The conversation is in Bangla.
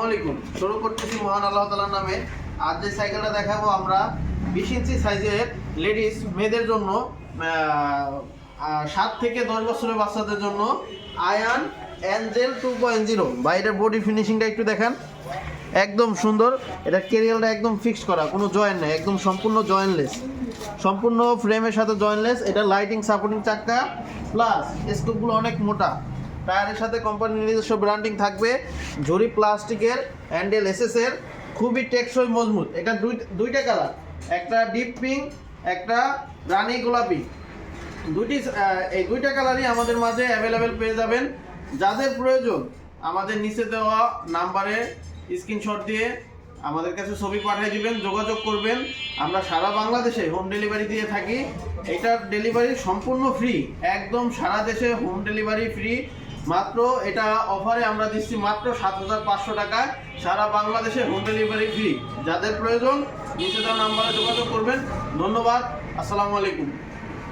আসসালামু আলাইকুম। শুরু করতেছি মহান আল্লাহ তালার নামে। আজ যে সাইকেলটা দেখাবো আমরা, বিশ ইঞ্চি সাইজের লেডিস মেয়েদের জন্য সাত থেকে দশ বছরের বাচ্চাদের জন্য Ayan angel two point zero বা বডি ফিনিশিংটা একটু দেখান। একদম সুন্দর। এটা কেরিয়ালটা একদম ফিক্সড করা, কোনো জয়েন্ট নেই, একদম সম্পূর্ণ জয়েন্টলেস সম্পূর্ণ ফ্রেমের সাথে জয়েন্টলেস এটা লাইটিং সাপোর্টিং চাক্কা প্লাস স্কুপগুলো অনেক মোটা। টায়ারের সাথে কোম্পানির নিজস্ব ব্র্যান্ডিং থাকবে। ঝুরি প্লাস্টিকের হ্যান্ডেল এসএসের খুবই টেকসই মজবুত। এটা দুই দুইটা কালার একটা ডিপ পিঙ্ক একটা রানি গোলাপি। আহ, এই দুইটা কালারই আমাদের মাঝে অ্যাভেলেবেল পেয়ে যাবেন। যাদের প্রয়োজন আমাদের নিচে দেওয়া নাম্বারে স্ক্রিনশট দিয়ে আমাদের কাছে ছবি পাঠিয়ে দিবেন যোগাযোগ করবেন। আমরা সারা বাংলাদেশে হোম ডেলিভারি দিয়ে থাকি। এটার ডেলিভারি সম্পূর্ণ ফ্রি একদম সারা দেশে হোম ডেলিভারি ফ্রি মাত্র এটা অফারে আমরা দিচ্ছি মাত্র সাত হাজার পাঁচশো টাকায়। সারা বাংলাদেশে হোম ডেলিভারি ফ্রি যাদের প্রয়োজন, নিচে দেওয়া নাম্বারে যোগাযোগ করবেন। ধন্যবাদ। আসসালামু আলাইকুম।